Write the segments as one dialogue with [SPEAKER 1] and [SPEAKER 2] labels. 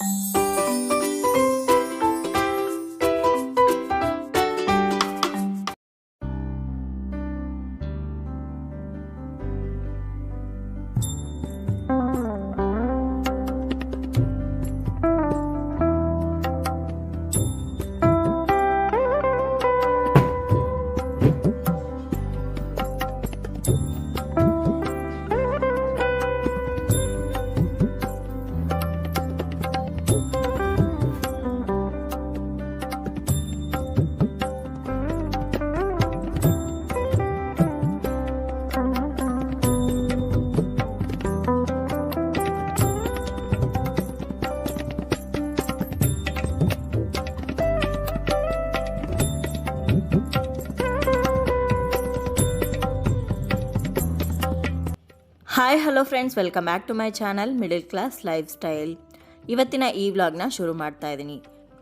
[SPEAKER 1] Thank you. Hi hello friends welcome back to my channel middle class lifestyle ಇವತ್ತಿನ ಈ ವ್ಲಾಗ್ನ ಶುರು ಮಾಡ್ತಾ ಇದ್ದೀನಿ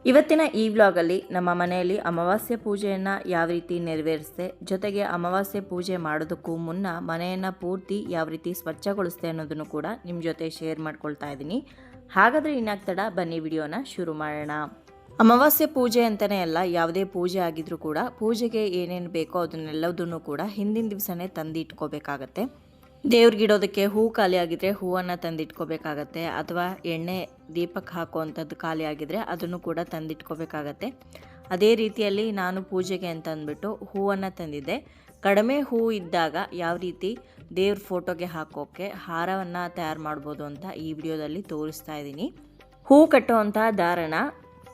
[SPEAKER 1] ಇವತ್ತಿನ ಈ ವ್ಲಾಗಲ್ಲಿ ನಮ್ಮ ಮನೆಯಲ್ಲಿ ಅಮಾವಾಸ್ಯೆ ಪೂಜೆಯನ್ನು ಯಾವ ರೀತಿ ನೆರವೇರಿಸಿದೆ, ಜೊತೆಗೆ ಅಮಾವಾಸ್ಯೆ ಪೂಜೆ ಮಾಡೋದಕ್ಕೂ ಮುನ್ನ ಮನೆಯನ್ನು ಪೂರ್ತಿ ಯಾವ ರೀತಿ ಸ್ವಚ್ಛಗೊಳಿಸಿದೆ ಅನ್ನೋದನ್ನು ಕೂಡ ನಿಮ್ಮ ಜೊತೆ ಶೇರ್ ಮಾಡ್ಕೊಳ್ತಾ ಇದ್ದೀನಿ ಹಾಗಾದರೆ ಇನ್ನಾಗ್ತಡ ಬನ್ನಿ ವಿಡಿಯೋನ ಶುರು ಮಾಡೋಣ. ಅಮಾವಾಸ್ಯೆ ಪೂಜೆ ಅಂತಲೇ ಅಲ್ಲ, ಯಾವುದೇ ಪೂಜೆ ಆಗಿದ್ರೂ ಕೂಡ ಪೂಜೆಗೆ ಏನೇನು ಬೇಕೋ ಅದನ್ನೆಲ್ಲದನ್ನು ಕೂಡ ಹಿಂದಿನ ದಿವಸನೇ ತಂದಿಟ್ಕೋಬೇಕಾಗತ್ತೆ ದೇವ್ರಿಗಿಡೋದಕ್ಕೆ ಹೂ ಖಾಲಿ ಆಗಿದ್ರೆ ಹೂವನ್ನು ತಂದಿಟ್ಕೋಬೇಕಾಗತ್ತೆ, ಅಥವಾ ಎಣ್ಣೆ ದೀಪಕ್ಕೆ ಹಾಕುವಂಥದ್ದು ಖಾಲಿ ಆಗಿದ್ರೆ ಅದನ್ನು ಕೂಡ ತಂದಿಟ್ಕೋಬೇಕಾಗತ್ತೆ. ಅದೇ ರೀತಿಯಲ್ಲಿ ನಾನು ಪೂಜೆಗೆ ಅಂತ ಅಂದ್ಬಿಟ್ಟು ಹೂವನ್ನು ತಂದಿದ್ದೆ. ಕಡಿಮೆ ಹೂ ಇದ್ದಾಗ ಯಾವ ರೀತಿ ದೇವ್ರ ಫೋಟೋಗೆ ಹಾಕೋಕ್ಕೆ ಹಾರವನ್ನು ತಯಾರು ಮಾಡ್ಬೋದು ಅಂತ ಈ ವಿಡಿಯೋದಲ್ಲಿ ತೋರಿಸ್ತಾ ಇದ್ದೀನಿ. ಹೂ ಕಟ್ಟುವಂಥ ದಾರನ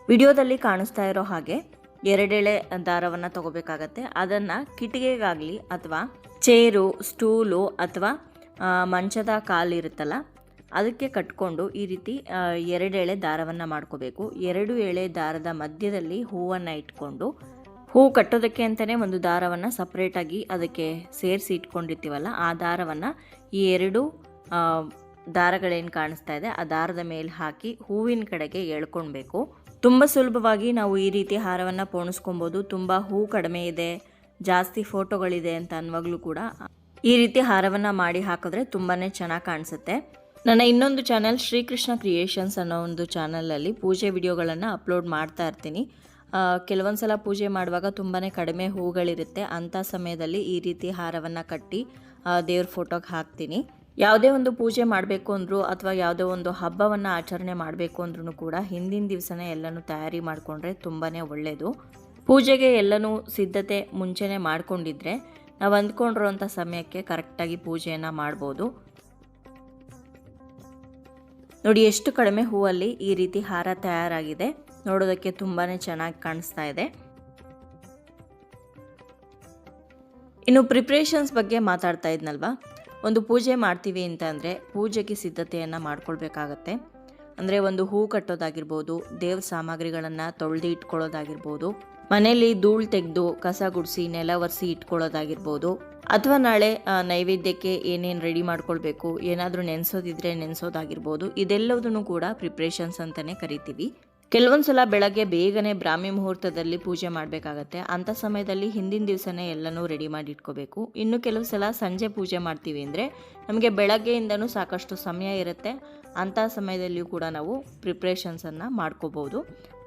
[SPEAKER 1] ವಿಡಿಯೋದಲ್ಲಿ ಕಾಣಿಸ್ತಾ ಇರೋ ಹಾಗೆ ಎರಡೆಳೆ ದಾರವನ್ನು ತಗೋಬೇಕಾಗತ್ತೆ. ಅದನ್ನು ಕಿಟಿಗೆಗಾಗಲಿ ಅಥವಾ ಚೇರು, ಸ್ಟೂಲು ಅಥವಾ ಮಂಚದ ಕಾಲು ಇರುತ್ತಲ್ಲ, ಅದಕ್ಕೆ ಕಟ್ಕೊಂಡು ಈ ರೀತಿ ಎರಡು ಎಳೆ ದಾರವನ್ನು ಮಾಡ್ಕೋಬೇಕು. ಎರಡು ಎಳೆ ದಾರದ ಮಧ್ಯದಲ್ಲಿ ಹೂವನ್ನು ಇಟ್ಕೊಂಡು, ಹೂ ಕಟ್ಟೋದಕ್ಕೆ ಅಂತಲೇ ಒಂದು ದಾರವನ್ನು ಸಪ್ರೇಟಾಗಿ ಅದಕ್ಕೆ ಸೇರಿಸಿ ಇಟ್ಕೊಂಡಿರ್ತೀವಲ್ಲ, ಆ ದಾರವನ್ನು ಈ ಎರಡು ದಾರಗಳೇನು ಕಾಣಿಸ್ತಾ ಇದೆ, ಆ ದಾರದ ಮೇಲೆ ಹಾಕಿ ಹೂವಿನ ಕಡೆಗೆ ಎಳ್ಕೊಳ್ಬೇಕು ತುಂಬ ಸುಲಭವಾಗಿ ನಾವು ಈ ರೀತಿ ಹಾರವನ್ನು ಪೋಣಿಸ್ಕೊಬೋದು ತುಂಬ ಹೂ ಕಡಿಮೆ ಇದೆ. ಜಾಸ್ತಿ ಫೋಟೋಗಳಿದೆ ಅಂತ ಅನ್ನುವಾಗಲೂ ಕೂಡ ಈ ರೀತಿ ಹಾರವನ್ನು ಮಾಡಿ ಹಾಕಿದ್ರೆ ತುಂಬಾ ಚೆನ್ನಾಗಿ ಕಾಣಿಸುತ್ತೆ. ನನ್ನ ಇನ್ನೊಂದು ಚಾನಲ್ ಶ್ರೀಕೃಷ್ಣ ಕ್ರಿಯೇಷನ್ಸ್ ಅನ್ನೋ ಒಂದು ಚಾನಲಲ್ಲಿ ಪೂಜೆ ವಿಡಿಯೋಗಳನ್ನು ಅಪ್ಲೋಡ್ ಮಾಡ್ತಾ ಇರ್ತೀನಿ. ಕೆಲವೊಂದು ಸಲ ಪೂಜೆ ಮಾಡುವಾಗ ತುಂಬಾ ಕಡಿಮೆ ಹೂಗಳಿರುತ್ತೆ. ಅಂಥ ಸಮಯದಲ್ಲಿ ಈ ರೀತಿ ಹಾರವನ್ನು ಕಟ್ಟಿ ದೇವ್ರ ಫೋಟೋಗೆ ಹಾಕ್ತೀನಿ. ಯಾವುದೇ ಒಂದು ಪೂಜೆ ಮಾಡಬೇಕು ಅಂದರೂ ಅಥವಾ ಯಾವುದೇ ಒಂದು ಹಬ್ಬವನ್ನು ಆಚರಣೆ ಮಾಡಬೇಕು ಅಂದ್ರೂ ಕೂಡ ಹಿಂದಿನ ದಿವಸನೇ ಎಲ್ಲನೂ ತಯಾರಿ ಮಾಡಿಕೊಂಡ್ರೆ ತುಂಬಾ ಒಳ್ಳೆಯದು ಪೂಜೆಗೆ ಎಲ್ಲನೂ ಸಿದ್ಧತೆ ಮುಂಚೆನೇ ಮಾಡಿಕೊಂಡಿದ್ರೆ ನಾವು ಅಂದ್ಕೊಂಡಿರೋಂಥ ಸಮಯಕ್ಕೆ ಕರೆಕ್ಟಾಗಿ ಪೂಜೆಯನ್ನು ಮಾಡ್ಬೋದು. ನೋಡಿ, ಎಷ್ಟು ಕಡಿಮೆ ಹೂವಲ್ಲಿ ಈ ರೀತಿ ಹಾರ ತಯಾರಾಗಿದೆ. ನೋಡೋದಕ್ಕೆ ತುಂಬಾ ಚೆನ್ನಾಗಿ ಕಾಣಿಸ್ತಾ ಇದೆ. ಇನ್ನು ಪ್ರಿಪ್ರೇಷನ್ಸ್ ಬಗ್ಗೆ ಮಾತಾಡ್ತಾ ಇದ್ನಲ್ವಾ? ಒಂದು ಪೂಜೆ ಮಾಡ್ತೀವಿ ಅಂತ ಅಂದರೆ ಪೂಜೆಗೆ ಸಿದ್ಧತೆಯನ್ನು ಮಾಡ್ಕೊಳ್ಬೇಕಾಗತ್ತೆ. ಅಂದರೆ ಒಂದು ಹೂ ಕಟ್ಟೋದಾಗಿರ್ಬೋದು, ದೇವ್ರ ಸಾಮಗ್ರಿಗಳನ್ನು ತೊಳೆದು ಇಟ್ಕೊಳ್ಳೋದಾಗಿರ್ಬೋದು ಮನೆಯಲ್ಲಿ ಧೂಳು ತೆಗೆದು ಕಸ ಗುಡಿಸಿ, ನೆಲ ಒರೆಸಿ ಇಟ್ಕೊಳ್ಳೋದಾಗಿರ್ಬೋದು, ಅಥವಾ ನಾಳೆ ನೈವೇದ್ಯಕ್ಕೆ ಏನೇನು ರೆಡಿ ಮಾಡ್ಕೊಳ್ಬೇಕು, ಏನಾದರೂ ನೆನೆಸೋದಿದ್ರೆ ನೆನೆಸೋದಾಗಿರ್ಬೋದು, ಇದೆಲ್ಲದನ್ನು ಕೂಡ ಪ್ರಿಪ್ರೇಷನ್ಸ್ ಅಂತಲೇ ಕರಿತೀವಿ. ಕೆಲವೊಂದು ಸಲ ಬೆಳಗ್ಗೆ ಬೇಗನೆ ಬ್ರಾಹ್ಮಿ ಮುಹೂರ್ತದಲ್ಲಿ ಪೂಜೆ ಮಾಡಬೇಕಾಗತ್ತೆ. ಅಂಥ ಸಮಯದಲ್ಲಿ ಹಿಂದಿನ ದಿವಸನೇ ಎಲ್ಲನೂ ರೆಡಿ ಮಾಡಿ ಇಟ್ಕೋಬೇಕು ಇನ್ನು ಕೆಲವು ಸಲ ಸಂಜೆ ಪೂಜೆ ಮಾಡ್ತೀವಿ ಅಂದರೆ ನಮಗೆ ಬೆಳಗ್ಗೆಯಿಂದನೂ ಸಾಕಷ್ಟು ಸಮಯ ಇರುತ್ತೆ. ಅಂಥ ಸಮಯದಲ್ಲಿಯೂ ಕೂಡ ನಾವು ಪ್ರಿಪ್ರೇಷನ್ಸನ್ನು ಮಾಡ್ಕೋಬೋದು.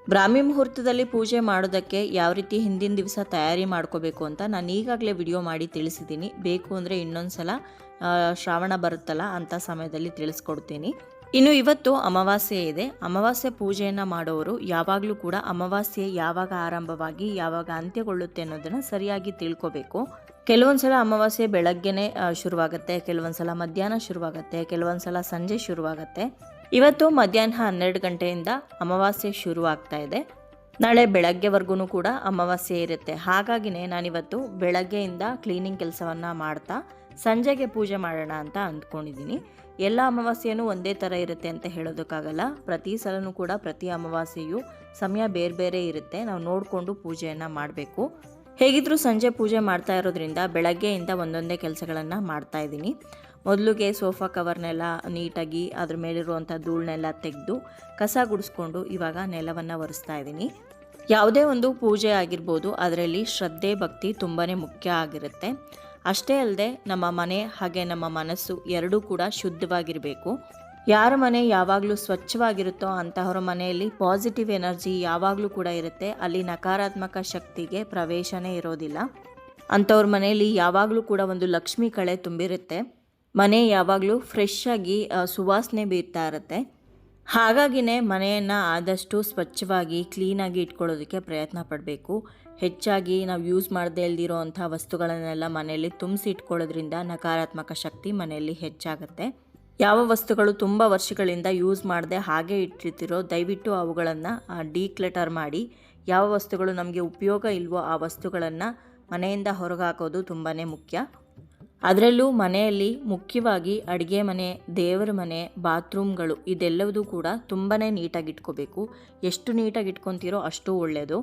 [SPEAKER 1] ಬ್ರಾಹ್ಮಿ ಮುಹೂರ್ತದಲ್ಲಿ ಪೂಜೆ ಮಾಡೋದಕ್ಕೆ ಯಾವ ರೀತಿ ಹಿಂದಿನ ದಿವಸ ತಯಾರಿ ಮಾಡ್ಕೋಬೇಕು ಅಂತ ನಾನು ಈಗಾಗಲೇ ವಿಡಿಯೋ ಮಾಡಿ ತಿಳಿಸಿದ್ದೀನಿ. ಬೇಕು ಅಂದರೆ ಇನ್ನೊಂದು ಸಲ ಶ್ರಾವಣ ಬರುತ್ತಲ್ಲ ಅಂಥ ಸಮಯದಲ್ಲಿ ತಿಳಿಸ್ಕೊಡ್ತೀನಿ. ಇನ್ನು ಇವತ್ತು ಅಮಾವಾಸ್ಯೆ ಇದೆ. ಅಮಾವಾಸ್ಯೆ ಪೂಜೆಯನ್ನು ಮಾಡೋರು ಯಾವಾಗಲೂ ಕೂಡ ಅಮಾವಾಸ್ಯೆ ಯಾವಾಗ ಆರಂಭವಾಗಿ, ಯಾವಾಗ ಅಂತ್ಯಗೊಳ್ಳುತ್ತೆ ಅನ್ನೋದನ್ನು ಸರಿಯಾಗಿ ತಿಳ್ಕೊಬೇಕು. ಕೆಲವೊಂದು ಸಲ ಅಮಾವಾಸ್ಯೆ ಬೆಳಗ್ಗೆನೇ ಶುರುವಾಗುತ್ತೆ ಕೆಲವೊಂದು ಸಲ ಮಧ್ಯಾಹ್ನ ಶುರುವಾಗುತ್ತೆ ಕೆಲವೊಂದು ಸಲ ಸಂಜೆ ಶುರುವಾಗುತ್ತೆ. ಇವತ್ತು ಮಧ್ಯಾಹ್ನ ಹನ್ನೆರಡು ಗಂಟೆಯಿಂದ ಅಮಾವಾಸ್ಯೆ ಶುರು ಆಗ್ತಾ ಇದೆ. ನಾಳೆ ಬೆಳಗ್ಗೆವರೆಗೂ ಕೂಡ ಅಮಾವಾಸ್ಯೆ ಇರುತ್ತೆ. ಹಾಗಾಗಿನೇ ನಾನಿವತ್ತು ಬೆಳಗ್ಗೆಯಿಂದ ಕ್ಲೀನಿಂಗ್ ಕೆಲಸವನ್ನು ಮಾಡ್ತಾ ಸಂಜೆಗೆ ಪೂಜೆ ಮಾಡೋಣ ಅಂತ ಅಂದ್ಕೊಂಡಿದ್ದೀನಿ. ಎಲ್ಲ ಅಮಾವಾಸ್ಯೆಯೂ ಒಂದೇ ಥರ ಇರುತ್ತೆ ಅಂತ ಹೇಳೋದಕ್ಕಾಗಲ್ಲ. ಪ್ರತಿ ಸಲನೂ ಕೂಡ ಪ್ರತಿ ಅಮಾವಾಸ್ಯೆಯು ಸಮಯ ಬೇರೆ ಬೇರೆ ಇರುತ್ತೆ. ನಾವು ನೋಡಿಕೊಂಡು ಪೂಜೆಯನ್ನು ಮಾಡಬೇಕು. ಹೇಗಿದ್ರೂ ಸಂಜೆ ಪೂಜೆ ಮಾಡ್ತಾ ಇರೋದ್ರಿಂದ ಬೆಳಗ್ಗೆಯಿಂದ ಒಂದೊಂದೇ ಕೆಲಸಗಳನ್ನು ಮಾಡ್ತಾ ಇದ್ದೀನಿ. ಮೊದಲಿಗೆ ಸೋಫಾ ಕವರ್ನೆಲ್ಲ ನೀಟಾಗಿ ಅದ್ರ ಮೇಲಿರುವಂಥ ಧೂಳನ್ನೆಲ್ಲ ತೆಗೆದು ಕಸ ಗುಡಿಸ್ಕೊಂಡು ಇವಾಗ ನೆಲವನ್ನು ಒರೆಸ್ತಾ ಇದ್ದೀನಿ. ಯಾವುದೇ ಒಂದು ಪೂಜೆ ಆಗಿರ್ಬೋದು, ಅದರಲ್ಲಿ ಶ್ರದ್ಧೆ, ಭಕ್ತಿ ತುಂಬಾ ಮುಖ್ಯ ಆಗಿರುತ್ತೆ. ಅಷ್ಟೇ ಅಲ್ಲದೆ ನಮ್ಮ ಮನೆ ಹಾಗೆ ನಮ್ಮ ಮನಸ್ಸು ಎರಡೂ ಕೂಡ ಶುದ್ಧವಾಗಿರಬೇಕು. ಯಾರ ಮನೆ ಯಾವಾಗಲೂ ಸ್ವಚ್ಛವಾಗಿರುತ್ತೋ ಅಂತಹವರ ಮನೆಯಲ್ಲಿ ಪಾಸಿಟಿವ್ ಎನರ್ಜಿ ಯಾವಾಗಲೂ ಕೂಡ ಇರುತ್ತೆ. ಅಲ್ಲಿ ನಕಾರಾತ್ಮಕ ಶಕ್ತಿಗೆ ಪ್ರವೇಶನೇ ಇರೋದಿಲ್ಲ. ಅಂಥವ್ರ ಮನೆಯಲ್ಲಿ ಯಾವಾಗಲೂ ಕೂಡ ಒಂದು ಲಕ್ಷ್ಮಿ ಕಳೆ ತುಂಬಿರುತ್ತೆ. ಮನೆ ಯಾವಾಗಲೂ ಫ್ರೆಶ್ ಆಗಿ ಸುವಾಸನೆ ಬೀರ್ತಾ ಇರುತ್ತೆ. ಹಾಗಾಗಿನೇ ಮನೆಯನ್ನು ಆದಷ್ಟು ಸ್ವಚ್ಛವಾಗಿ, ಕ್ಲೀನಾಗಿ ಇಟ್ಕೊಳ್ಳೋದಕ್ಕೆ ಪ್ರಯತ್ನ ಪಡಬೇಕು. ಹೆಚ್ಚಾಗಿ ನಾವು ಯೂಸ್ ಮಾಡದೇ ಇಲ್ದಿರೋ ಅಂಥ ವಸ್ತುಗಳನ್ನೆಲ್ಲ ಮನೆಯಲ್ಲಿ ತುಂಬಿಸಿ ಇಟ್ಕೊಳ್ಳೋದ್ರಿಂದ ನಕಾರಾತ್ಮಕ ಶಕ್ತಿ ಮನೆಯಲ್ಲಿ ಹೆಚ್ಚಾಗುತ್ತೆ. ಯಾವ ವಸ್ತುಗಳು ತುಂಬ ವರ್ಷಗಳಿಂದ ಯೂಸ್ ಮಾಡದೆ ಹಾಗೆ ಇಟ್ಟಿರ್ತಿರೋ, ದಯವಿಟ್ಟು ಅವುಗಳನ್ನು ಡೀಕ್ಲೆಟರ್ ಮಾಡಿ. ಯಾವ ವಸ್ತುಗಳು ನಮಗೆ ಉಪಯೋಗ ಇಲ್ವೋ ಆ ವಸ್ತುಗಳನ್ನು ಮನೆಯಿಂದ ಹೊರಗಾಕೋದು ತುಂಬಾ ಮುಖ್ಯ. ಅದರಲ್ಲೂ ಮನೆಯಲ್ಲಿ ಮುಖ್ಯವಾಗಿ ಅಡುಗೆ ಮನೆ, ದೇವರ ಮನೆ, ಬಾತ್ರೂಮ್ಗಳು ಇದೆಲ್ಲವೂ ಕೂಡ ತುಂಬಾ ನೀಟಾಗಿ ಇಟ್ಕೋಬೇಕು ಎಷ್ಟು ನೀಟಾಗಿ ಇಟ್ಕೊತೀರೋ ಅಷ್ಟು ಒಳ್ಳೆಯದು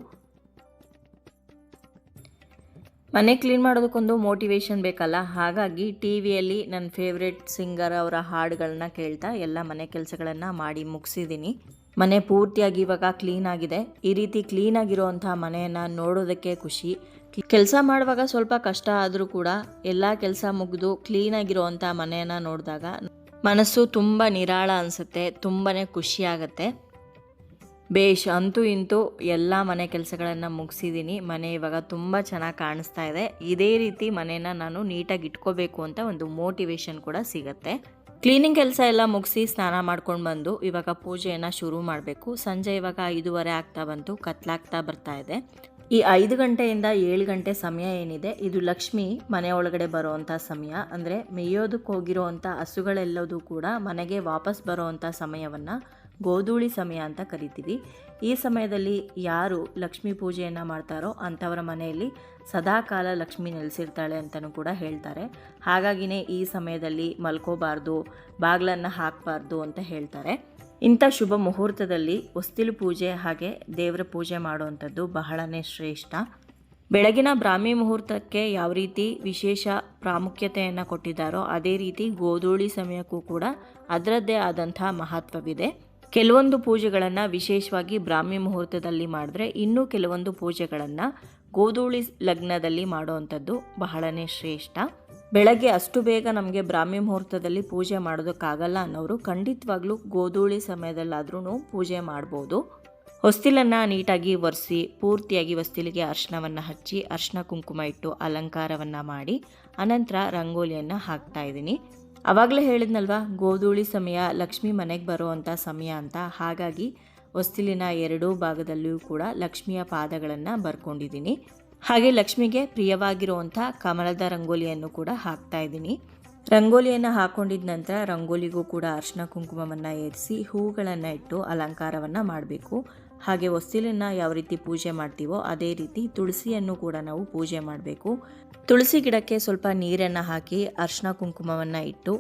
[SPEAKER 1] ಮನೆ ಕ್ಲೀನ್ ಮಾಡೋದಕ್ಕೊಂದು ಮೋಟಿವೇಶನ್ ಬೇಕಲ್ಲ? ಹಾಗಾಗಿ ಟಿ ವಿಯಲ್ಲಿ ನನ್ನ ಫೇವ್ರೆಟ್ ಸಿಂಗರ್ ಅವರ ಹಾಡುಗಳನ್ನ ಕೇಳ್ತಾ ಎಲ್ಲ ಮನೆ ಕೆಲಸಗಳನ್ನು ಮಾಡಿ ಮುಗಿಸಿದ್ದೀನಿ. ಮನೆ ಪೂರ್ತಿಯಾಗಿ ಇವಾಗ ಕ್ಲೀನ್ ಆಗಿದೆ. ಈ ರೀತಿ ಕ್ಲೀನ್ ಆಗಿರುವಂಥ ಮನೆಯನ್ನು ನೋಡೋದಕ್ಕೆ ಖುಷಿ. ಕೆಲಸ ಮಾಡುವಾಗ ಸ್ವಲ್ಪ ಕಷ್ಟ ಆದರೂ ಕೂಡ ಎಲ್ಲ ಕೆಲಸ ಮುಗಿದು ಕ್ಲೀನಾಗಿರುವಂಥ ಮನೆಯನ್ನು ನೋಡಿದಾಗ ಮನಸ್ಸು ತುಂಬ ನಿರಾಳ ಅನಿಸುತ್ತೆ ತುಂಬಾ ಖುಷಿ ಆಗುತ್ತೆ. ಬೇಷ್, ಅಂತೂ ಇಂತೂ ಎಲ್ಲ ಮನೆ ಕೆಲಸಗಳನ್ನು ಮುಗಿಸಿದ್ದೀನಿ ಮನೆ ಇವಾಗ ತುಂಬ ಚೆನ್ನಾಗಿ ಕಾಣಿಸ್ತಾ ಇದೆ. ಇದೇ ರೀತಿ ಮನೇನ ನಾನು ನೀಟಾಗಿ ಇಟ್ಕೋಬೇಕು ಅಂತ ಒಂದು ಮೋಟಿವೇಶನ್ ಕೂಡ ಸಿಗುತ್ತೆ. ಕ್ಲೀನಿಂಗ್ ಕೆಲಸ ಎಲ್ಲ ಮುಗಿಸಿ ಸ್ನಾನ ಮಾಡ್ಕೊಂಡು ಬಂದು ಇವಾಗ ಪೂಜೆಯನ್ನು ಶುರು ಮಾಡಬೇಕು. ಸಂಜೆ ಇವಾಗ ಐದೂವರೆ ಆಗ್ತಾ ಬಂತು, ಕತ್ಲಾಗ್ತಾ ಬರ್ತಾ ಇದೆ. ಈ ಐದು ಗಂಟೆಯಿಂದ ಏಳು ಗಂಟೆ ಸಮಯ ಏನಿದೆ, ಇದು ಲಕ್ಷ್ಮಿ ಮನೆ ಒಳಗಡೆ ಬರುವಂಥ ಸಮಯ. ಅಂದರೆ ಮೇಯೋದಕ್ಕೆ ಹೋಗಿರೋವಂಥ ಹಸುಗಳೆಲ್ಲದೂ ಕೂಡ ಮನೆಗೆ ವಾಪಸ್ ಬರೋವಂಥ ಸಮಯವನ್ನು ಗೋಧೂಳಿ ಸಮಯ ಅಂತ ಕರಿತೀವಿ. ಈ ಸಮಯದಲ್ಲಿ ಯಾರು ಲಕ್ಷ್ಮೀ ಪೂಜೆಯನ್ನು ಮಾಡ್ತಾರೋ ಅಂಥವರ ಮನೆಯಲ್ಲಿ ಸದಾಕಾಲ ಲಕ್ಷ್ಮಿ ನೆಲೆಸಿರ್ತಾಳೆ ಅಂತಲೂ ಕೂಡ ಹೇಳ್ತಾರೆ. ಹಾಗಾಗಿನೇ ಈ ಸಮಯದಲ್ಲಿ ಮಲ್ಕೋಬಾರ್ದು, ಬಾಗಿಲನ್ನು ಹಾಕಬಾರ್ದು ಅಂತ ಹೇಳ್ತಾರೆ. ಇಂಥ ಶುಭ ಮುಹೂರ್ತದಲ್ಲಿ ಹೊಸ್ತಿಲು ಪೂಜೆ ಹಾಗೆ ದೇವರ ಪೂಜೆ ಮಾಡುವಂಥದ್ದು ಬಹಳನೇ ಶ್ರೇಷ್ಠ. ಬೆಳಗಿನ ಬ್ರಾಹ್ಮಿ ಮುಹೂರ್ತಕ್ಕೆ ಯಾವ ರೀತಿ ವಿಶೇಷ ಪ್ರಾಮುಖ್ಯತೆಯನ್ನು ಕೊಟ್ಟಿದ್ದಾರೋ ಅದೇ ರೀತಿ ಗೋಧೂಳಿ ಸಮಯಕ್ಕೂ ಕೂಡ ಅದರದ್ದೇ ಆದಂಥ ಮಹತ್ವವಿದೆ. ಕೆಲವೊಂದು ಪೂಜೆಗಳನ್ನು ವಿಶೇಷವಾಗಿ ಬ್ರಾಹ್ಮಿ ಮುಹೂರ್ತದಲ್ಲಿ ಮಾಡಿದ್ರೆ ಇನ್ನೂ ಕೆಲವೊಂದು ಪೂಜೆಗಳನ್ನು ಗೋಧೂಳಿ ಲಗ್ನದಲ್ಲಿ ಮಾಡುವಂಥದ್ದು ಬಹಳನೇ ಶ್ರೇಷ್ಠ. ಬೆಳಗ್ಗೆ ಅಷ್ಟು ಬೇಗ ನಮಗೆ ಬ್ರಾಹ್ಮಿ ಮುಹೂರ್ತದಲ್ಲಿ ಪೂಜೆ ಮಾಡೋದಕ್ಕಾಗಲ್ಲ ಅನ್ನೋರು ಖಂಡಿತವಾಗ್ಲೂ ಗೋಧೂಳಿ ಸಮಯದಲ್ಲಾದ್ರೂ ಪೂಜೆ ಮಾಡ್ಬೋದು. ಹೊಸ್ತಿಲನ್ನು ನೀಟಾಗಿ ಒರೆಸಿ, ಪೂರ್ತಿಯಾಗಿ ಹೊಸ್ತಿಲಿಗೆ ಅರ್ಶನವನ್ನು ಹಚ್ಚಿ, ಅರ್ಶನ ಕುಂಕುಮ ಇಟ್ಟು ಅಲಂಕಾರವನ್ನು ಮಾಡಿ, ಅನಂತರ ರಂಗೋಲಿಯನ್ನು ಹಾಕ್ತಾ ಇದ್ದೀನಿ. ಅವಾಗಲೇ ಹೇಳಿದ್ನಲ್ವ, ಗೋಧೂಳಿ ಸಮಯ ಲಕ್ಷ್ಮಿ ಮನೆಗೆ ಬರುವಂಥ ಸಮಯ ಅಂತ. ಹಾಗಾಗಿ ಹೊಸ್ತಿಲಿನ ಎರಡೂ ಭಾಗದಲ್ಲಿಯೂ ಕೂಡ ಲಕ್ಷ್ಮಿಯ ಪಾದಗಳನ್ನು ಬರ್ಕೊಂಡಿದ್ದೀನಿ. ಹಾಗೆ ಲಕ್ಷ್ಮಿಗೆ ಪ್ರಿಯವಾಗಿರುವಂಥ ಕಮಲದ ರಂಗೋಲಿಯನ್ನು ಕೂಡ ಹಾಕ್ತಾ ಇದ್ದೀನಿ. ರಂಗೋಲಿಯನ್ನು ಹಾಕೊಂಡಿದ ನಂತರ ರಂಗೋಲಿಗೂ ಕೂಡ ಅರ್ಶಿನ ಕುಂಕುಮವನ್ನು ಏರಿಸಿ ಹೂಗಳನ್ನು ಇಟ್ಟು ಅಲಂಕಾರವನ್ನು ಮಾಡಬೇಕು. ಹಾಗೆ ಹೊಸ್ತಿಲನ್ನು ಯಾವ ರೀತಿ ಪೂಜೆ ಮಾಡ್ತೀವೋ ಅದೇ ರೀತಿ ತುಳಸಿಯನ್ನು ಕೂಡ ನಾವು ಪೂಜೆ ಮಾಡಬೇಕು. ತುಳಸಿ ಗಿಡಕ್ಕೆ ಸ್ವಲ್ಪ ನೀರನ್ನು ಹಾಕಿ ಅರ್ಶಿನ ಕುಂಕುಮವನ್ನು ಇಟ್ಟು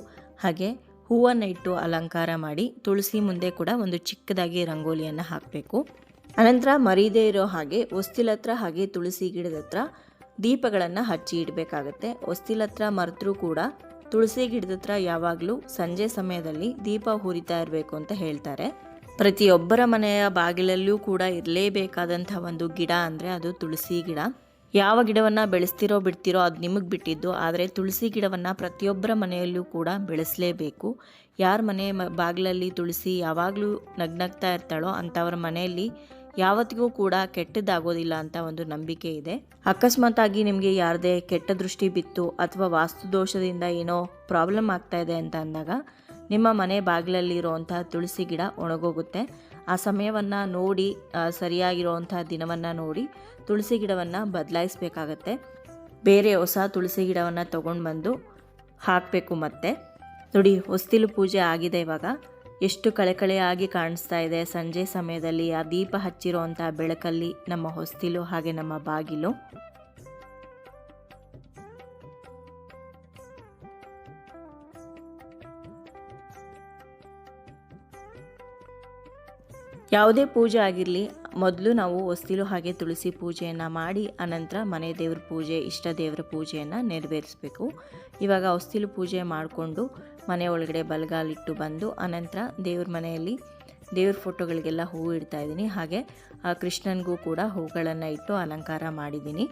[SPEAKER 1] ಹಾಗೆ ಹೂವನ್ನು ಇಟ್ಟು ಅಲಂಕಾರ ಮಾಡಿ ತುಳಸಿ ಮುಂದೆ ಕೂಡ ಒಂದು ಚಿಕ್ಕದಾಗಿ ರಂಗೋಲಿಯನ್ನು ಹಾಕಬೇಕು. ಅನಂತರ ಮರೀದೇ ಇರೋ ಹಾಗೆ ಹೊಸ್ತಿಲ ಹತ್ರ ಹಾಗೆ ತುಳಸಿ ಗಿಡದ ಹತ್ರ ದೀಪಗಳನ್ನು ಹಚ್ಚಿ ಇಡಬೇಕಾಗತ್ತೆ. ಹೊಸ್ತಿಲ ಹತ್ರ ಮರೆತರೂ ಕೂಡ ತುಳಸಿ ಗಿಡದ ಹತ್ರ ಯಾವಾಗಲೂ ಸಂಜೆ ಸಮಯದಲ್ಲಿ ದೀಪ ಹುರಿತಾ ಇರಬೇಕು ಅಂತ ಹೇಳ್ತಾರೆ. ಪ್ರತಿಯೊಬ್ಬರ ಮನೆಯ ಬಾಗಿಲಲ್ಲೂ ಕೂಡ ಇರಲೇಬೇಕಾದಂಥ ಒಂದು ಗಿಡ ಅಂದರೆ ಅದು ತುಳಸಿ ಗಿಡ. ಯಾವ ಗಿಡವನ್ನು ಬೆಳೆಸ್ತಿರೋ ಬಿಡ್ತಿರೋ ಅದು ನಿಮಗೆ ಬಿಟ್ಟಿದ್ದು. ಆದರೆ ತುಳಸಿ ಗಿಡವನ್ನು ಪ್ರತಿಯೊಬ್ಬರ ಮನೆಯಲ್ಲೂ ಕೂಡ ಬೆಳೆಸಲೇಬೇಕು. ಯಾರ ಮನೆ ಬಾಗಿಲಲ್ಲಿ ತುಳಸಿ ಯಾವಾಗಲೂ ನಗ್ನಗ್ತಾ ಇರ್ತಾಳೋ ಅಂಥವ್ರ ಮನೆಯಲ್ಲಿ ಯಾವತ್ತಿಗೂ ಕೂಡ ಕೆಟ್ಟದ್ದಾಗೋದಿಲ್ಲ ಅಂತ ಒಂದು ನಂಬಿಕೆ ಇದೆ. ಅಕಸ್ಮಾತಾಗಿ ನಿಮಗೆ ಯಾರದೇ ಕೆಟ್ಟ ದೃಷ್ಟಿ ಬಿತ್ತು ಅಥವಾ ವಾಸ್ತು ದೋಷದಿಂದ ಏನೋ ಪ್ರಾಬ್ಲಮ್ ಆಗ್ತಾ ಇದೆ ಅಂತ ಅಂದಾಗ ನಿಮ್ಮ ಮನೆ ಬಾಗಿಲಲ್ಲಿರುವಂಥ ತುಳಸಿ ಗಿಡ ಒಣಗೋಗುತ್ತೆ. ಆ ಸಮಯವನ್ನು ನೋಡಿ ಸರಿಯಾಗಿರುವಂಥ ದಿನವನ್ನು ನೋಡಿ ತುಳಸಿ ಗಿಡವನ್ನು ಬದಲಾಯಿಸಬೇಕಾಗತ್ತೆ. ಬೇರೆ ಹೊಸ ತುಳಸಿ ಗಿಡವನ್ನು ತೊಗೊಂಡು ಬಂದು ಹಾಕಬೇಕು ಮತ್ತೆ. ನೋಡಿ, ಹೊಸ್ತಿಲು ಪೂಜೆ ಆಗಿದೆ ಇವಾಗ. ಎಷ್ಟು ಕಳೆಕಳೆಯಾಗಿ ಕಾಣಿಸ್ತಾ ಇದೆ. ಸಂಜೆ ಸಮಯದಲ್ಲಿ ಆ ದೀಪ ಹಚ್ಚಿರುವಂತಹ ಬೆಳಕಲ್ಲಿ ನಮ್ಮ ಹೊಸ್ತಿಲು ಹಾಗೆ ನಮ್ಮ ಬಾಗಿಲು. ಯಾವುದೇ ಪೂಜೆ ಆಗಿರಲಿ, ಮೊದಲು ನಾವು ಹೊಸ್ತಿಲು ಹಾಗೆ ತುಳಸಿ ಪೂಜೆಯನ್ನು ಮಾಡಿ, ಅನಂತರ ಮನೆ ದೇವ್ರ ಪೂಜೆ, ಇಷ್ಟ ದೇವರ ಪೂಜೆಯನ್ನು ನೆರವೇರಿಸಬೇಕು. ಇವಾಗ ಹೊಸ್ತಿಲು ಪೂಜೆ ಮಾಡಿಕೊಂಡು ಮನೆ ಒಳಗಡೆ ಬಲಗಾಲಿಟ್ಟು ಬಂದು ಅನಂತರ ದೇವ್ರ ಮನೆಯಲ್ಲಿ ದೇವ್ರ ಫೋಟೋಗಳಿಗೆಲ್ಲ ಹೂವು ಇಡ್ತಾ ಇದ್ದೀನಿ. ಹಾಗೆ ಆ ಕೃಷ್ಣನಿಗೂ ಕೂಡ ಹೂಗಳನ್ನು ಇಟ್ಟು ಅಲಂಕಾರ ಮಾಡಿದ್ದೀನಿ.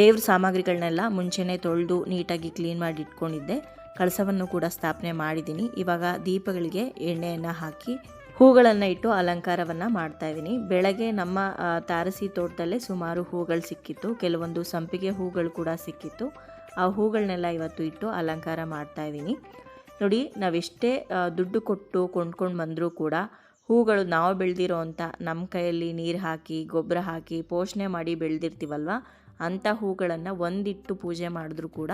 [SPEAKER 1] ದೇವ್ರ ಸಾಮಗ್ರಿಗಳನ್ನೆಲ್ಲ ಮುಂಚೆನೇ ತೊಳೆದು ನೀಟಾಗಿ ಕ್ಲೀನ್ ಮಾಡಿ ಇಟ್ಕೊಂಡಿದ್ದೆ. ಕಳಸವನ್ನು ಕೂಡ ಸ್ಥಾಪನೆ ಮಾಡಿದ್ದೀನಿ. ಇವಾಗ ದೀಪಗಳಿಗೆ ಎಣ್ಣೆಯನ್ನು ಹಾಕಿ ಹೂಗಳನ್ನು ಇಟ್ಟು ಅಲಂಕಾರವನ್ನು ಮಾಡ್ತಾ ಇದ್ದೀನಿ. ಬೆಳಗ್ಗೆ ನಮ್ಮ ತಾರಸಿ ತೋಟದಲ್ಲೇ ಸುಮಾರು ಹೂಗಳು ಸಿಕ್ಕಿತ್ತು. ಕೆಲವೊಂದು ಸಂಪಿಗೆ ಹೂಗಳು ಕೂಡ ಸಿಕ್ಕಿತ್ತು. ಆ ಹೂಗಳನ್ನೆಲ್ಲ ಇವತ್ತು ಇಟ್ಟು ಅಲಂಕಾರ ಮಾಡ್ತಾ ಇದ್ದೀನಿ. ನೋಡಿ, ನಾವೆಷ್ಟೇ ದುಡ್ಡು ಕೊಟ್ಟು ಕೊಂಡ್ಕೊಂಡು ಬಂದರೂ ಕೂಡ ಹೂಗಳು ನಾವು ಬೆಳೆದಿರೋ ಅಂಥ ನಮ್ಮ ಕೈಯಲ್ಲಿ ನೀರು ಹಾಕಿ, ಗೊಬ್ಬರ ಹಾಕಿ, ಪೋಷಣೆ ಮಾಡಿ ಬೆಳೆದಿರ್ತೀವಲ್ವ? ಅಂಥ ಹೂಗಳನ್ನು ಒಂದಿಟ್ಟು ಪೂಜೆ ಮಾಡಿದ್ರೂ ಕೂಡ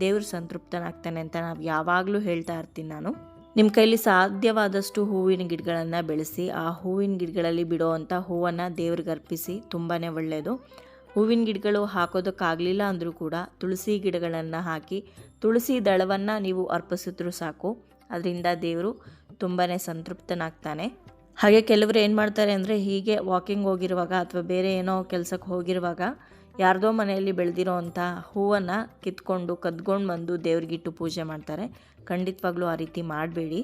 [SPEAKER 1] ದೇವರು ಸಂತೃಪ್ತನಾಗ್ತಾನೆ ಅಂತ ನಾವು ಯಾವಾಗಲೂ ಹೇಳ್ತಾ ಇರ್ತೀನಿ ನಾನು. ನಿಮ್ಮ ಕೈಲಿ ಸಾಧ್ಯವಾದಷ್ಟು ಹೂವಿನ ಗಿಡಗಳನ್ನು ಬೆಳೆಸಿ, ಆ ಹೂವಿನ ಗಿಡಗಳಲ್ಲಿ ಬಿಡೋ ಅಂಥ ಹೂವನ್ನು ದೇವ್ರಿಗೆ ಅರ್ಪಿಸಿ ತುಂಬಾ ಒಳ್ಳೆಯದು ಹೂವಿನ ಗಿಡಗಳು ಹಾಕೋದಕ್ಕಾಗಲಿಲ್ಲ ಅಂದರೂ ಕೂಡ ತುಳಸಿ ಗಿಡಗಳನ್ನು ಹಾಕಿ ತುಳಸಿ ದಳವನ್ನು ನೀವು ಅರ್ಪಿಸಿದ್ರೂ ಸಾಕು. ಅದರಿಂದ ದೇವರು ತುಂಬಾ ಸಂತೃಪ್ತನಾಗ್ತಾನೆ. ಹಾಗೆ ಕೆಲವರು ಏನು ಮಾಡ್ತಾರೆ ಅಂದರೆ ಹೀಗೆ ವಾಕಿಂಗ್ ಹೋಗಿರುವಾಗ ಅಥವಾ ಬೇರೆ ಏನೋ ಕೆಲಸಕ್ಕೆ ಹೋಗಿರುವಾಗ ಯಾರ್ದೋ ಮನೆಯಲ್ಲಿ ಬೆಳೆದಿರೋ ಅಂಥ ಹೂವನ್ನು ಕಿತ್ಕೊಂಡು ಕದ್ಕೊಂಡು ಬಂದು ದೇವ್ರಿಗಿಟ್ಟು ಪೂಜೆ ಮಾಡ್ತಾರೆ. ಖಂಡಿತವಾಗ್ಲೂ ಆ ರೀತಿ ಮಾಡಬೇಡಿ.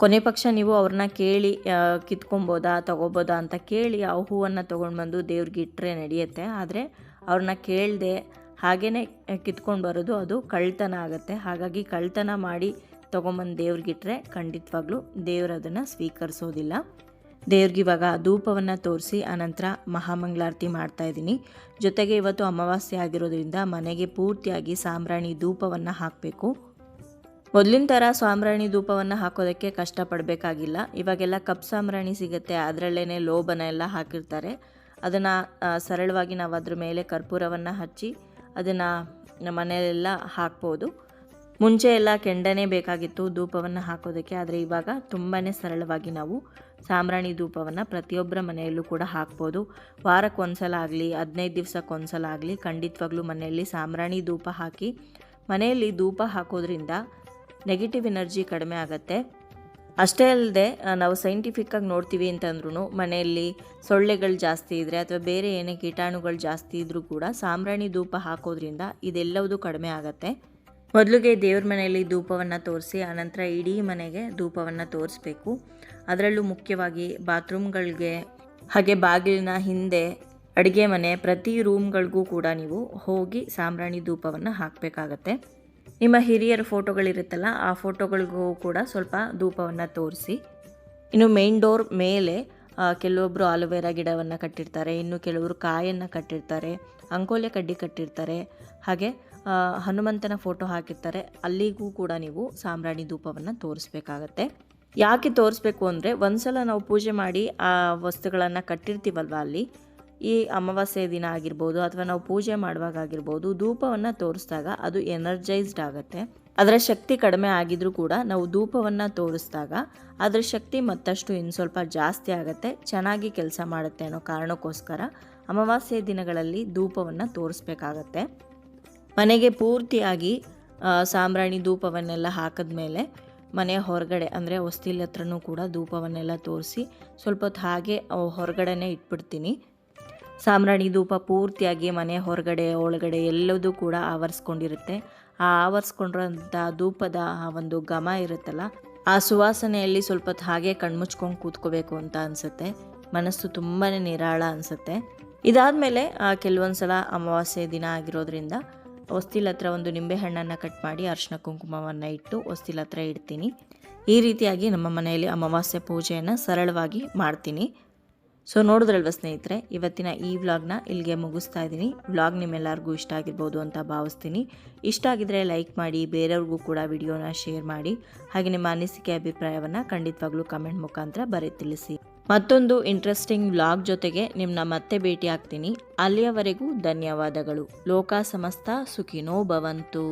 [SPEAKER 1] ಕೊನೆ ಪಕ್ಷ ನೀವು ಅವ್ರನ್ನ ಕೇಳಿ ಕಿತ್ಕೊಬೋದಾ, ತೊಗೋಬೋದಾ ಅಂತ ಕೇಳಿ ಆ ಹೂವನ್ನು ತೊಗೊಂಡು ಬಂದು ದೇವ್ರಿಗೆ ಇಟ್ಟರೆ ನಡೆಯುತ್ತೆ. ಆದರೆ ಅವ್ರನ್ನ ಕೇಳದೆ ಹಾಗೇ ಕಿತ್ಕೊಂಡು ಬರೋದು ಅದು ಕಳ್ತನ ಆಗುತ್ತೆ. ಹಾಗಾಗಿ ಕಳ್ತನ ಮಾಡಿ ತೊಗೊಂಬಂದು ದೇವ್ರಿಗಿಟ್ರೆ ಖಂಡಿತವಾಗ್ಲೂ ದೇವ್ರು ಅದನ್ನು ಸ್ವೀಕರಿಸೋದಿಲ್ಲ. ದೇವ್ರಿಗೆ ಇವಾಗ ಧೂಪವನ್ನು ತೋರಿಸಿ ಆನಂತರ ಮಹಾಮಂಗಳಾರತಿ ಮಾಡ್ತಾ ಇದ್ದೀನಿ. ಜೊತೆಗೆ ಇವತ್ತು ಅಮಾವಾಸ್ಯೆ ಆಗಿರೋದ್ರಿಂದ ಮನೆಗೆ ಪೂರ್ತಿಯಾಗಿ ಸಾಂಬ್ರಾಣಿ ಧೂಪವನ್ನು ಹಾಕಬೇಕು. ಮೊದಲಿನ ಥರ ಸಾಂಬ್ರಾಣಿ ಧೂಪವನ್ನು ಹಾಕೋದಕ್ಕೆ ಕಷ್ಟಪಡಬೇಕಾಗಿಲ್ಲ. ಇವಾಗೆಲ್ಲ ಕಪ್ ಸಾಂಬ್ರಾಣಿ ಸಿಗುತ್ತೆ ಅದರಲ್ಲೇ ಲೋಬನ ಎಲ್ಲ ಹಾಕಿರ್ತಾರೆ. ಅದನ್ನು ಸರಳವಾಗಿ ನಾವು ಅದ್ರ ಮೇಲೆ ಕರ್ಪೂರವನ್ನು ಹಚ್ಚಿ ಅದನ್ನು ನಮ್ಮ ಮನೆಯಲ್ಲೆಲ್ಲ ಹಾಕ್ಬೋದು. ಮುಂಚೆ ಎಲ್ಲ ಕೆಂಡನೇ ಬೇಕಾಗಿತ್ತು ಧೂಪವನ್ನು ಹಾಕೋದಕ್ಕೆ, ಆದರೆ ಇವಾಗ ತುಂಬಾ ಸರಳವಾಗಿ ನಾವು ಸಾಂಬ್ರಾಣಿ ಧೂಪವನ್ನು ಪ್ರತಿಯೊಬ್ಬರ ಮನೆಯಲ್ಲೂ ಕೂಡ ಹಾಕ್ಬೋದು. ವಾರಕ್ಕೆ ಒಂದ್ಸಲ ಆಗಲಿ, ಹದಿನೈದು ದಿವ್ಸಕ್ಕೆ ಒಂದ್ಸಲ ಆಗಲಿ, ಖಂಡಿತವಾಗ್ಲೂ ಮನೆಯಲ್ಲಿ ಸಾಂಬ್ರಾಣಿ ಧೂಪ ಹಾಕಿ ಮನೆಯಲ್ಲಿ ಧೂಪ ಹಾಕೋದ್ರಿಂದ ನೆಗೆಟಿವ್ ಎನರ್ಜಿ ಕಡಿಮೆ ಆಗುತ್ತೆ. ಅಷ್ಟೇ ಅಲ್ಲದೆ ನಾವು ಸೈಂಟಿಫಿಕ್ಕಾಗಿ ನೋಡ್ತೀವಿ ಅಂತಂದ್ರೂ ಮನೆಯಲ್ಲಿ ಸೊಳ್ಳೆಗಳು ಜಾಸ್ತಿ ಇದ್ದರೆ ಅಥವಾ ಬೇರೆ ಏನೇ ಕೀಟಾಣುಗಳು ಜಾಸ್ತಿ ಇದ್ದರೂ ಕೂಡ ಸಾಂಬ್ರಾಣಿ ಧೂಪ ಹಾಕೋದ್ರಿಂದ ಇದೆಲ್ಲವೂ ಕಡಿಮೆ ಆಗುತ್ತೆ. ಮೊದಲಿಗೆ ದೇವ್ರ ಮನೆಯಲ್ಲಿ ಧೂಪವನ್ನು ತೋರಿಸಿ, ಆನಂತರ ಇಡೀ ಮನೆಗೆ ಧೂಪವನ್ನು ತೋರಿಸ್ಬೇಕು. ಅದರಲ್ಲೂ ಮುಖ್ಯವಾಗಿ ಬಾತ್ರೂಮ್ಗಳಿಗೆ, ಹಾಗೆ ಬಾಗಿಲಿನ ಹಿಂದೆ ಅಡುಗೆ ಮನೆ ಪ್ರತಿ ರೂಮ್ಗಳಿಗೂ ಕೂಡ ನೀವು ಹೋಗಿ ಸಾಂಬ್ರಾಣಿ ಧೂಪವನ್ನು ಹಾಕಬೇಕಾಗತ್ತೆ. ನಿಮ್ಮ ಹಿರಿಯರ ಫೋಟೋಗಳಿರುತ್ತಲ್ಲ, ಆ ಫೋಟೋಗಳಿಗೂ ಕೂಡ ಸ್ವಲ್ಪ ಧೂಪವನ್ನು ತೋರಿಸಿ. ಇನ್ನು ಮೇನ್ ಡೋರ್ ಮೇಲೆ ಕೆಲವೊಬ್ಬರು ಆಲೋವೆರಾ ಗಿಡವನ್ನು ಕಟ್ಟಿರ್ತಾರೆ, ಇನ್ನು ಕೆಲವರು ಕಾಯನ್ನು ಕಟ್ಟಿರ್ತಾರೆ, ಅಂಕೋಲೆ ಕಡ್ಡಿ ಕಟ್ಟಿರ್ತಾರೆ. ಹಾಗೆ ಹನುಮಂತನ ಫೋಟೋ ಹಾಕಿರ್ತಾರೆ. ಅಲ್ಲಿಗೂ ಕೂಡ ನೀವು ಸಾಮ್ರಾಣಿ ಧೂಪವನ್ನು ತೋರಿಸ್ಬೇಕಾಗತ್ತೆ. ಯಾಕೆ ತೋರಿಸ್ಬೇಕು ಅಂದರೆ ಒಂದು ಸಲ ನಾವು ಪೂಜೆ ಮಾಡಿ ಆ ವಸ್ತುಗಳನ್ನು ಕಟ್ಟಿರ್ತೀವಲ್ವ ಅಲ್ಲಿ ಈ ಅಮಾವಾಸ್ಯೆ ದಿನ ಆಗಿರ್ಬೋದು ಅಥವಾ ನಾವು ಪೂಜೆ ಮಾಡುವಾಗ ಆಗಿರ್ಬೋದು, ಧೂಪವನ್ನು ತೋರಿಸಿದಾಗ ಅದು ಎನರ್ಜೈಸ್ಡ್ ಆಗುತ್ತೆ. ಅದರ ಶಕ್ತಿ ಕಡಿಮೆ ಆಗಿದ್ರೂ ಕೂಡ ನಾವು ಧೂಪವನ್ನು ತೋರಿಸಿದಾಗ ಅದರ ಶಕ್ತಿ ಮತ್ತಷ್ಟು ಇನ್ನು ಸ್ವಲ್ಪ ಜಾಸ್ತಿ ಆಗುತ್ತೆ, ಚೆನ್ನಾಗಿ ಕೆಲಸ ಮಾಡುತ್ತೆ ಅನ್ನೋ ಕಾರಣಕ್ಕೋಸ್ಕರ ಅಮಾವಾಸ್ಯೆ ದಿನಗಳಲ್ಲಿ ಧೂಪವನ್ನು ತೋರಿಸ್ಬೇಕಾಗತ್ತೆ. ಮನೆಗೆ ಪೂರ್ತಿಯಾಗಿ ಸಾಂಬ್ರಾಣಿ ಧೂಪವನ್ನೆಲ್ಲ ಹಾಕಿದ್ಮೇಲೆ ಮನೆಯ ಹೊರಗಡೆ ಅಂದರೆ ಹೊಸ್ತಿಲ್ ಹತ್ರನೂ ಕೂಡ ಧೂಪವನ್ನೆಲ್ಲ ತೋರಿಸಿ ಸ್ವಲ್ಪ ಹೊತ್ತು ಹಾಗೆ ಹೊರಗಡೆನೇ ಇಟ್ಬಿಡ್ತೀನಿ. ಸಾಂಬ್ರಾಣಿ ಧೂಪ ಪೂರ್ತಿಯಾಗಿ ಮನೆ ಹೊರಗಡೆ, ಒಳಗಡೆ ಎಲ್ಲದೂ ಕೂಡ ಆವರಿಸ್ಕೊಂಡಿರುತ್ತೆ. ಆ ಆವರಿಸ್ಕೊಂಡಿರೋಂಥ ಧೂಪದ ಆ ಒಂದು ಘಮ ಇರುತ್ತಲ್ಲ, ಆ ಸುವಾಸನೆಯಲ್ಲಿ ಸ್ವಲ್ಪ ಹೊತ್ತು ಹಾಗೆ ಕಣ್ಮುಚ್ಕೊಂಡು ಕೂತ್ಕೋಬೇಕು ಅಂತ ಅನಿಸುತ್ತೆ. ಮನಸ್ಸು ತುಂಬಾ ನಿರಾಳ ಅನಿಸುತ್ತೆ. ಇದಾದಮೇಲೆ ಕೆಲವೊಂದು ಸಲ ಅಮಾವಾಸ್ಯೆ ದಿನ ಆಗಿರೋದ್ರಿಂದ ಹೊಸ್ತಿಲ್ ಹತ್ರ ಒಂದು ನಿಂಬೆಹಣ್ಣನ್ನು ಕಟ್ ಮಾಡಿ ಅರಿಶಿನ ಕುಂಕುಮವನ್ನು ಇಟ್ಟು ಹೊಸ್ತಿಲ್ ಹತ್ರ ಇಡ್ತೀನಿ. ಈ ರೀತಿಯಾಗಿ ನಮ್ಮ ಮನೆಯಲ್ಲಿ ಅಮಾವಾಸ್ಯೆ ಪೂಜೆಯನ್ನು ಸರಳವಾಗಿ ಮಾಡ್ತೀನಿ. ಸೊ ನೋಡಿದ್ರಲ್ವ ಸ್ನೇಹಿತರೆ, ಇವತ್ತಿನ ಈ ವ್ಲಾಗ್ನ ಇಲ್ಲಿಗೆ ಮುಗಿಸ್ತಾ ಇದ್ದೀನಿ. ವ್ಲಾಗ್ ನಿಮ್ಮೆಲ್ಲರಿಗೂ ಇಷ್ಟ ಆಗಿರ್ಬೋದು ಅಂತ ಭಾವಿಸ್ತೀನಿ. ಇಷ್ಟ ಆಗಿದ್ರೆ ಲೈಕ್ ಮಾಡಿ, ಬೇರೆಯವ್ರಿಗೂ ಕೂಡ ವಿಡಿಯೋನ ಶೇರ್ ಮಾಡಿ. ಹಾಗೆ ನಿಮ್ಮ ಅನಿಸಿಕೆ, ಅಭಿಪ್ರಾಯವನ್ನು ಖಂಡಿತವಾಗ್ಲೂ ಕಮೆಂಟ್ ಮುಖಾಂತರ ಬರೆ ತಿಳಿಸಿ. ಮತ್ತೊಂದು ಇಂಟ್ರೆಸ್ಟಿಂಗ್ ವ್ಲಾಗ್ ಜೊತೆಗೆ ನಿಮ್ಮನ್ನ ಮತ್ತೆ ಭೇಟಿ ಆಗ್ತೀನಿ. ಅಲ್ಲಿಯವರೆಗೂ ಧನ್ಯವಾದಗಳು. ಲೋಕ ಸಮಸ್ತ, ಸುಖಿನೋ ಭವಂತು.